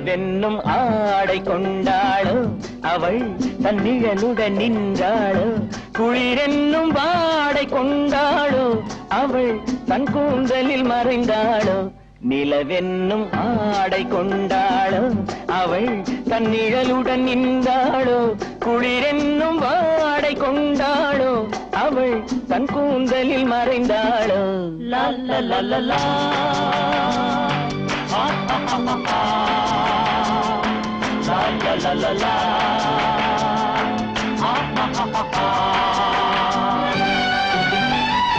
நிலவென்னும் ஆடை கொண்டாளோ அவள் தன் நிழலுடன் நின்றாளோ குளிரென்னும் வாடை கொண்டாளோ அவள் தன் கூந்தலில் மறைந்தாளோ நிலவென்னும் ஆடை கொண்டாளோ அவள் தன் நிழலுடன் நின்றாளோ குளிரென்னும் வாடை கொண்டாளோ அவள் தன் கூந்தலில் மறைந்தாளோ. லல்ல லா la la la la la.